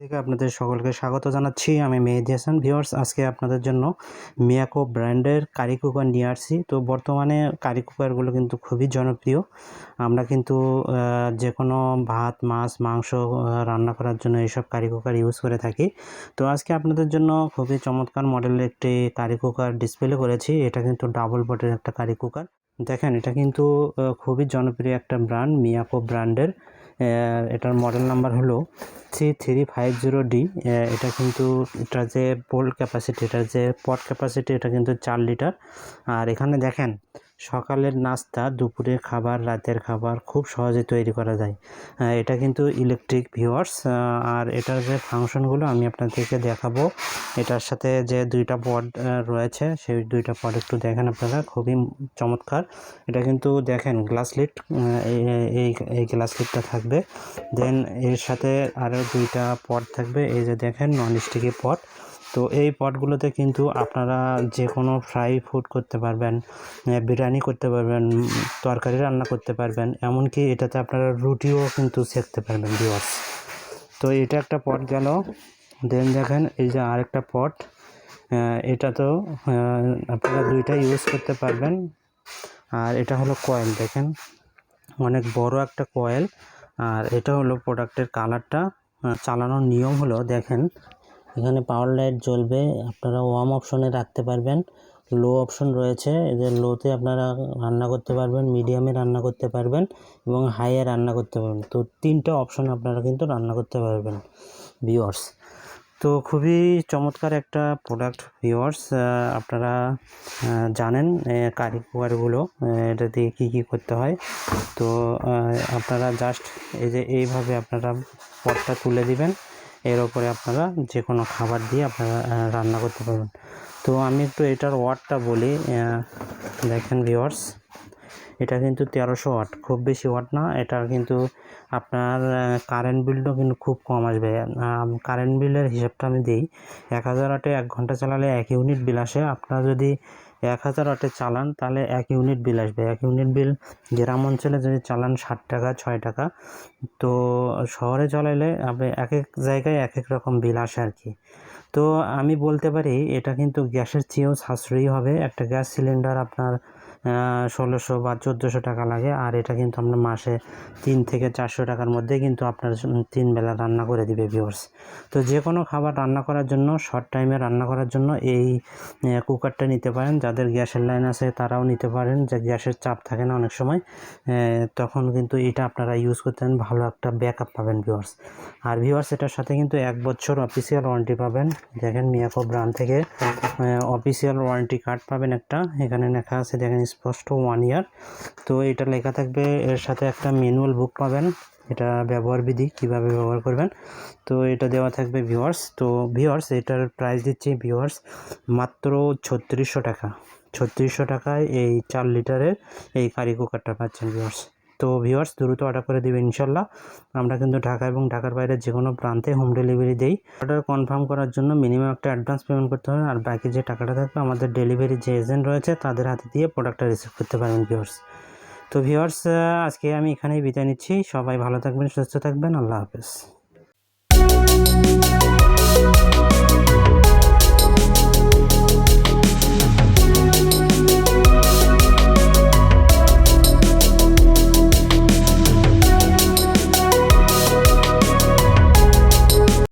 থেকে আপনাদের সকলকে স্বাগত জানাচ্ছি। আমি মেহেদি হাসান। ভিউয়ার্স, আজকে আপনাদের জন্য মিয়াকো ব্র্যান্ডের কারি কুকার নিয়ে আসছি। তো বর্তমানে কারি কুকারগুলো কিন্তু খুবই জনপ্রিয়। আমরা কিন্তু যে কোনো ভাত, মাছ, মাংস রান্না করার জন্য এইসব কারি কুকার ইউজ করে থাকি। তো আজকে আপনাদের জন্য খুবই চমৎকার মডেলের একটি কারি কুকার ডিসপ্লে করেছি। এটা কিন্তু ডাবল বটের একটা কারি কুকার। দেখেন, এটা কিন্তু খুবই জনপ্রিয় একটা ব্র্যান্ড মিয়াকো ব্র্যান্ডের। এটার মডেল নাম্বার হলো three three five zero D এটা কিন্তু, এটা যে বোল্ড ক্যাপাসিটি এটার যে পট ক্যাপাসিটি এটা কিন্তু চার লিটার আর এখানে দেখেন সকালের নাস্তা, দুপুরের খাবার, রাতের খাবার খুব সহজে তৈরি করা যায়। এটা কিন্তু ইলেকট্রিক ভিওয়ার্স আর এটার যে ফাংশনগুলো আমি আপনাদেরকে দেখাবো, এটার সাথে যে দুইটা পড রয়েছে, সেই দুইটা পড একটু দেখেন আপনারা, খুবই চমৎকার। এটা কিন্তু দেখেন গ্লাস লিট এই এই গ্লাস লিটটা থাকবে। দেন এর সাথে আরও দুইটা পট থাকবে, এই যে দেখেন নন স্টিকি পট তো এই পটগুলোতে কিন্তু আপনারা যে কোনো ফ্রাই ফুড করতে পারবেন বিরিয়ানি করতে পারবেন তরকারি রান্না করতে পারবেন, এমনকি এটাতে আপনারা রুটিও কিন্তু সেকতে পারবেন ভিওয়ার্স তো এটা একটা পট গেল। দেন দেখেন এই যে আরেকটা পট এটা তো আপনারা দুইটা ইউজ করতে পারবেন। আর এটা হলো কয়েল দেখেন। অনেক বড় একটা কয়েল আর এটা হলো প্রোডাক্টের কালারটা চালানোর নিয়ম হলো, দেখেন এখানে পাওয়ার লাইট জ্বলবে, আপনারা ওয়ার্ম অপশনে রাখতে পারবেন। লো অপশন রয়েছে যে লোতে আপনারা রান্না করতে পারবেন মিডিয়ামে রান্না করতে পারবেন এবং হাইয়ে রান্না করতে পারবেন। তো তিনটা অপশন আপনারা কিন্তু রান্না করতে পারবেন ভিওয়ার্স তো খুবই চমৎকার একটা প্রোডাক্ট ভিওয়ার্স আপনারা জানেন কারি কুকারগুলো এটা দিয়ে কী কী করতে হয়। তো আপনারা জাস্ট এই যে এইভাবে আপনারা পটটা তুলে দিবেন। এর ওপরে আপনারা যে কোনো খাবার দিয়ে আপনারা রান্না করতে পারবেন। তো আমি একটু এটার ওয়াটটা বলি দেখেন ভিওয়ার্স এটা কিন্তু তেরোশো ওয়াট, খুব বেশি ওয়াট না এটা কিন্তু আপনার কারেন্ট বিলটাও কিন্তু খুব কম আসবে। কারেন্ট বিলের হিসাবটা আমি দিই, এক হাজার ওয়াটে এক ঘণ্টা চালালে এক ইউনিট বিল আসে। আপনারা যদি এক হাজার ওয়াটে চালান, তাহলে এক ইউনিট বিল আসবে। এক ইউনিট বিল গ্রাম অঞ্চলে যদি চালান ষাট টাকা, ছয় টাকা, তো শহরে চলাইলে আপনি এক এক জায়গায় এক এক রকম বিল আসে আর কি। তো আমি বলতে পারি, এটা কিন্তু গ্যাসের চেয়েও সাশ্রয়ী হবে। একটা গ্যাস সিলিন্ডার আপনার ষোলোশো বা চোদ্দোশো টাকা লাগে। আর এটা কিন্তু আপনার মাসে তিন থেকে চারশো টাকার মধ্যে কিন্তু আপনার তিন বেলা রান্না করে দিবে ভিউয়ার্স তো যে কোনো খাবার রান্না করার জন্য শর্ট টাইমে রান্না করার জন্য এই কুকারটা নিতে পারেন। যাদের গ্যাসের লাইন আছে তারাও নিতে পারেন। যে গ্যাসের চাপ থাকে না অনেক সময় তখন কিন্তু এটা আপনারা ইউজ করতেন ভালো একটা ব্যাকআপ পাবেন ভিউয়ার্স আর ভিউয়ার্স এটার সাথে কিন্তু এক বছর অফিসিয়াল ওয়ারেন্টি পাবেন। দেখেন মিয়াকো ব্র্যান্ড থেকে অফিসিয়াল ওয়ারেন্টি কার্ড পাবেন একটা। এখানে লেখা আছে, দেখেন স্পষ্ট ওয়ান ইয়ার তো এটা লেখা থাকবে, এর সাথে একটা ম্যানুয়াল বুক পাবেন। এটা ব্যবহার বিধি, কীভাবে ব্যবহার করবেন। তো এটা দেওয়া থাকবে ভিওয়ার্স তো ভিওয়ার্স এটার প্রাইস দিচ্ছি ভিওয়ার্স মাত্র ছত্রিশশো টাকা। ছত্রিশশো টাকায় এই চার লিটারের এই কারি কুকারটা পাচ্ছেন ভিউয়ার্স তো ভিউয়ার্স দ্রুত অর্ডার করে দেবেন ইনশাল্লাহ। আমরা কিন্তু ঢাকা এবং ঢাকার বাইরে যে কোনো প্রান্তে হোম ডেলিভারি দেই। অর্ডার কনফার্ম করার জন্য মিনিমাম একটা অ্যাডভান্স পেমেন্ট করতে হবে আর বাকি যে টাকাটা থাকবে আমাদের ডেলিভারি যে এজেন্ট রয়েছে তাদের হাতে দিয়ে প্রোডাক্টটা রিসিভ করতে পারেন ভিউয়ার্স তো ভিউয়ার্স আজকে আমি এখানেই বিদায় নিচ্ছি। সবাই ভালো থাকবেন, সুস্থ থাকবেন। আল্লাহ হাফেজ।